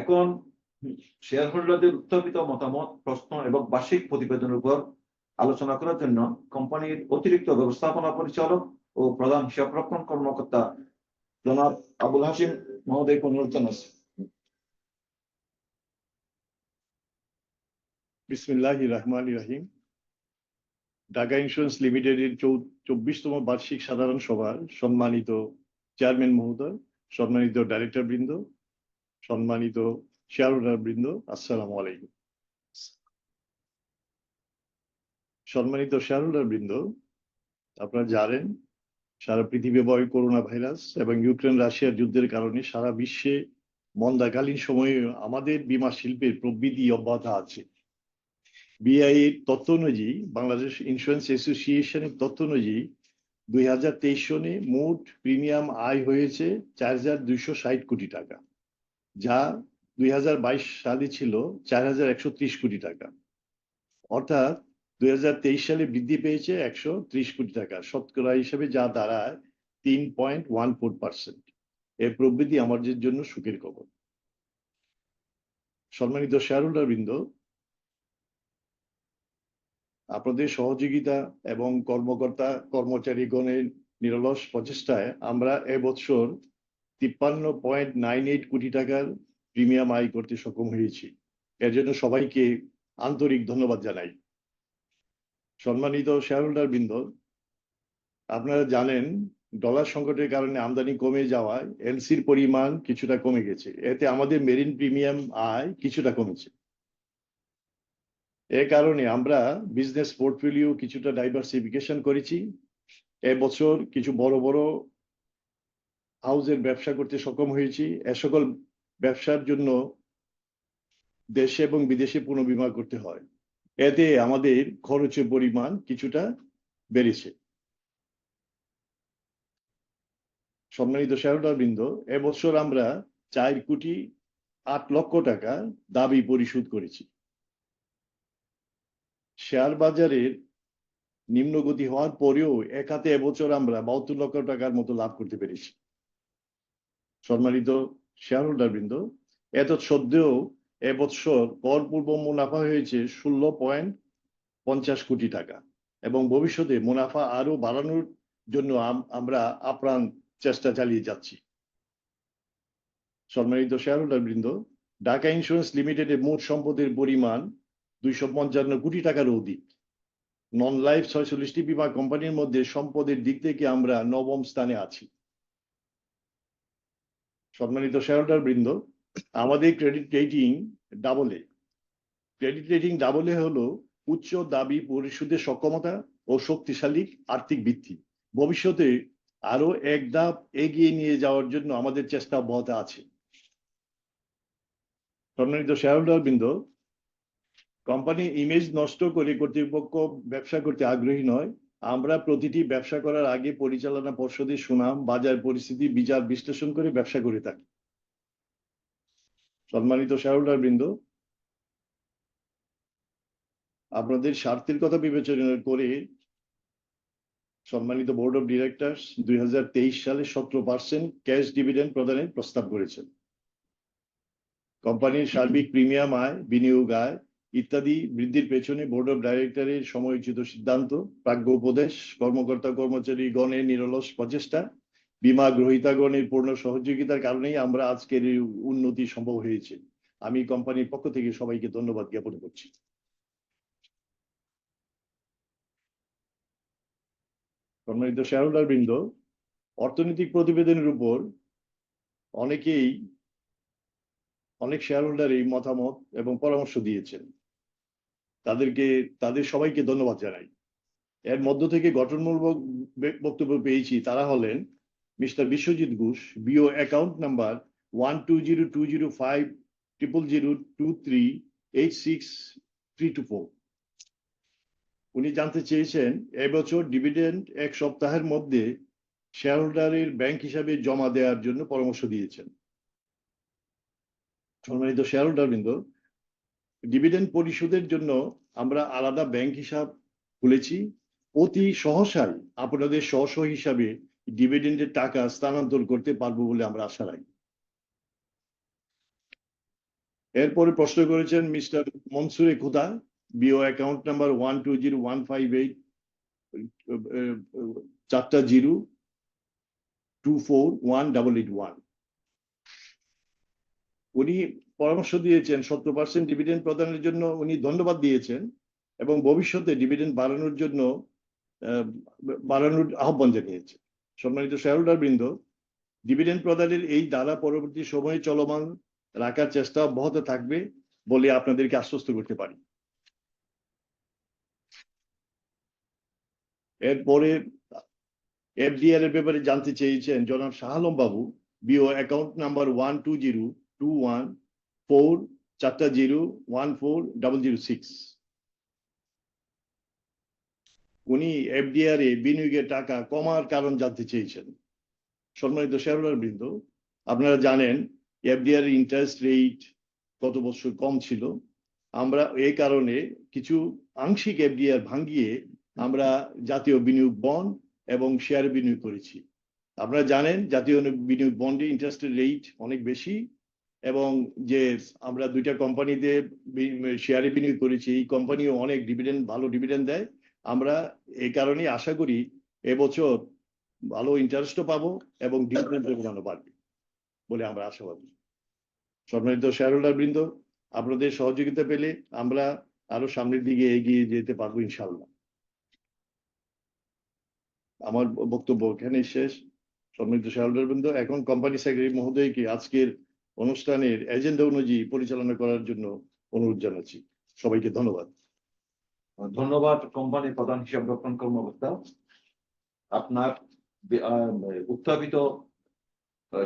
এখন শেয়ার হোল্ডারদের উত্থাপিত মতামত, প্রশ্ন এবং বার্ষিক প্রতিবেদনের উপর আলোচনা করার জন্য কোম্পানির অতিরিক্ত ব্যবস্থাপনা পরিচালক ও প্রধান হিসাবরক্ষণ কর্মকর্তা জনাব আবুল হাসিম মহোদয় অনুরোধ জানাচ্ছি। বিসমিল্লাহ রহমান রাহিম। ঢাকা ইন্স্যুরেন্স লিমিটেডের চব্বিশতম বার্ষিক সাধারণ সভার সম্মানিত চেয়ারম্যান মহোদয়, সম্মানিত ডাইরেক্টর বৃন্দ সম্মানিত শেয়ার বৃন্দ, আসসালাম আলাইকুম। সম্মানিত শেয়ার বৃন্দ, আপনারা জানেন, সারা পৃথিবী বয় করোনা ভাইরাস এবং ইউক্রেন রাশিয়ার যুদ্ধের কারণে সারা বিশ্বে মন্দাকালীন সময়ে আমাদের বীমা শিল্পের প্রবৃদ্ধি অব্যাহত আছে। বিআই এর তথ্য অনুযায়ী, বাংলাদেশ ইন্স্যুরেন্স অ্যাসোসিয়েশনের তথ্য অনুযায়ী, দুই হাজার তেইশ সনে মোট প্রিমিয়াম আয় হয়েছে চার হাজার দুইশো ষাট কোটি টাকা। যা দুই হাজার বাইশ সালে ছিল চার হাজার একশো ত্রিশ কোটি টাকা। অর্থাৎ দুই হাজার তেইশ সালে বৃদ্ধি পেয়েছে একশো ত্রিশ কোটি টাকা। শতকরা হিসেবে যা দাঁড়ায় তিন পয়েন্ট ওয়ান ফোর পার্সেন্ট। এর প্রবৃদ্ধি আমাদের জন্য সুখের খবর। সম্মানিত শেয়ার হোল্ডার বৃন্দ, আপনাদের সহযোগিতা এবং কর্মকর্তা কর্মচারীগণের নিরলস প্রচেষ্টায় আমরা এবছর তিপ্পান্ন পয়েন্ট নাইন এইট কোটি টাকার প্রিমিয়াম আয় করতে সক্ষম হয়েছি। এর জন্য সবাইকে আন্তরিক ধন্যবাদ জানাই। সম্মানিত শেয়ারহোল্ডার বৃন্দ আপনারা জানেন ডলার সংকটের কারণে আমদানি কমে যাওয়ায় এলসির পরিমাণ কিছুটা কমে গেছে। এতে আমাদের মেরিন প্রিমিয়াম আয় কিছুটা কমেছে। এ কারণে আমরা বিজনেস পোর্টফোলিও কিছুটা ডাইভার্সিফিকেশন করেছি। এবছর কিছু বড় বড় হাউসের ব্যবসা করতে সক্ষম হয়েছি। এ সকল ব্যবসার জন্য দেশে এবং বিদেশে পুনর্বিমা করতে হয়। এতে আমাদের খরচের পরিমাণ কিছুটা বেড়েছে। সম্মানিত বৃন্দ এবছর আমরা চার কোটি আট লক্ষ টাকা দাবি পরিশোধ করেছি। শেয়ার বাজারের নিম্নগতি হওয়ার পরেও এক হাতে এবছর আমরা বাহাত্তর লক্ষ টাকার মতো লাভ করতে পেরেছি। সম্মানিত শেয়ার হোল্ডার বৃন্দ, এত সত্ত্বেও এবছর কর পূর্ব মুনাফা হয়েছে ষোলো পয়েন্ট পঞ্চাশ কোটি টাকা এবং ভবিষ্যতে মুনাফা আরও বাড়ানোর জন্য আমরা আপ্রাণ চেষ্টা চালিয়ে যাচ্ছি। সম্মানিত শেয়ার হোল্ডার বৃন্দ, ঢাকা ইন্স্যুরেন্স লিমিটেডের মোট সম্পদের পরিমাণ দুইশো পঞ্চান্ন কোটি টাকার অধিক। নন লাইফ ছয়চল্লিশটি বিমা কোম্পানির মধ্যে সম্পদের দিক থেকে আমরা নবম স্থানে আছি। সম্মানিত শেয়ারহোল্ডার বৃন্দ, আমাদের credit rating double A credit rating double A হলো উচ্চ দাবি পরিশোধের সক্ষমতা ও শক্তিশালী আর্থিক ভিত্তি ভবিষ্যতে আরও এক ধাপ এগিয়ে নিয়ে যাওয়ার জন্য আমাদের চেষ্টা অব্যাহত আছে। সম্মানিত শেয়ারহোল্ডার বৃন্দ কোম্পানি ইমেজ নষ্ট করে কর্তৃপক্ষ ব্যবসা করতে আগ্রহী নয় আমরা প্রতিটি ব্যবসা করার আগে পরিচালনা পর্ষদের সুনাম, বাজার পরিস্থিতি, বিচার বিশ্লেষণ করে ব্যবসা করে থাকি। সম্মানিত শেয়ারহোল্ডার বৃন্দ, আপনাদের স্বার্থের কথা বিবেচনা করে সম্মানিত বোর্ড অফ ডিরেক্টরস দুই সালে সতেরো পার্সেন্ট ক্যাশ ডিভিডেন্ড প্রদানের প্রস্তাব করেছেন। কোম্পানির সার্বিক প্রিমিয়াম আয়, বিনিয়োগ আয় ইত্যাদি বৃদ্ধির পেছনে বোর্ড অফ ডাইরেক্টরের সময়োচিত সিদ্ধান্ত, প্রাজ্ঞ উপদেশ, কর্মকর্তা, কর্মচারী গণের নিরলস প্রচেষ্টা, বিমা গ্রহিতাগণের পূর্ণ সহযোগিতার কারণেই আমরা আজকের এই উন্নতি সম্ভব হয়েছে। আমি কোম্পানির পক্ষ থেকে সবাইকে ধন্যবাদ জ্ঞাপন করছি। সম্মানিত শেয়ারহোল্ডার বৃন্দ অর্থনৈতিক প্রতিবেদনের উপর অনেকেই, অনেক শেয়ারহোল্ডার এই মতামত এবং পরামর্শ দিয়েছেন। তাদেরকে, তাদের সবাইকে ধন্যবাদ জানাই। এর মধ্য থেকে গঠনমূলক বক্তব্য পেয়েছি। তারা হলেন mister Biswajit Ghosh, BO account number one two zero two zero five triple zero two three eight six three two four. উনি জানতে চেয়েছেন, এবছর ডিভিডেন্ড এক সপ্তাহের মধ্যে শেয়ার হোল্ডারের ব্যাংক হিসাবে জমা দেওয়ার জন্য পরামর্শ দিয়েছেন। সম্মানিত শেয়ার হোল্ডার বৃন্দ ডিভিডেন্ড পরিশোধের জন্য আমরা আলাদা ব্যাংক হিসাব খুলেছি। অতি সহসাই আপনাদের স্ব হিসাবে ডিভিডেন্ডের টাকা স্থানান্তর করতে পারব বলে আমরা আশা রাখি। এরপরে প্রশ্ন করেছেন mister Mansure Khuda BO account number one two zero one five eight চারটা zero two four one double eight one উনি পরামর্শ দিয়েছেন, সত্তর পার্সেন্ট ডিভিডেন্ড প্রদানের জন্য উনি ধন্যবাদ দিয়েছেন এবং ভবিষ্যতে ডিভিডেন্ড বাড়ানোর জন্য বাড়ানোর আহ্বান জানিয়েছেন। সম্মানিত শেয়ারহোল্ডার বৃন্দ ডিভিডেন্ড প্রদানের এই ধারা পরবর্তী সময়ে চলমান রাখার চেষ্টা অব্যাহত থাকবে বলে আপনাদেরকে আশ্বস্ত করতে পারি। এরপরে এফডিআর এর ব্যাপারে জানতে চেয়েছেন জনাব Shah Alam Babu BO account number one two zero উনি এফডিআর এ বিনিয়োগের টাকা কমার কারণ জানতে চেয়েছেন। সম্মানিত শেয়ারহোল্ডার বৃন্দ, আপনারা জানেন এফডিআর ইন্টারেস্ট রেট গত বছর কম ছিল। আমরা এই কারণে কিছু আংশিক এফডিআর ভাঙ্গিয়ে আমরা জাতীয় বিনিয়োগ বন্ড এবং শেয়ার বিনিয়োগ করেছি। আপনারা জানেন জাতীয় বিনিয়োগ বন্ডে ইন্টারেস্টের রেট অনেক বেশি। এবং যে আমরা দুইটা কোম্পানিতে শেয়ারে বিনিয়োগ করেছি, এই কোম্পানিও অনেক ডিভিডেন্ড ভালো ডিভিডেন্ড দেয়। আমরা এই কারণে আশা করি এবছর ভালো ইন্টারেস্টও পাবো এবং ডিভিডেন্ড পরিমাণও বাড়বে বলে আমরা আশাবাদী। সম্মানিত শেয়ারহোল্ডার বৃন্দ আপনাদের সহযোগিতা পেলে আমরা আরও সামনের দিকে এগিয়ে যেতে পারব ইনশাল্লাহ আমার বক্তব্য এখানে শেষ। সম্মানিত শেয়ারহোল্ডার বৃন্দ এখন কোম্পানি সেক্রেটারি মহোদয়কে আজকের অনুষ্ঠানের এজেন্ডা অনুযায়ী পরিচালনা করার জন্য অনুরোধ জানাচ্ছি। সবাইকে ধন্যবাদ। ধন্যবাদ কোম্পানির প্রধান হিসাব রক্ষণ কর্মকর্তা। আপনার উত্থাপিত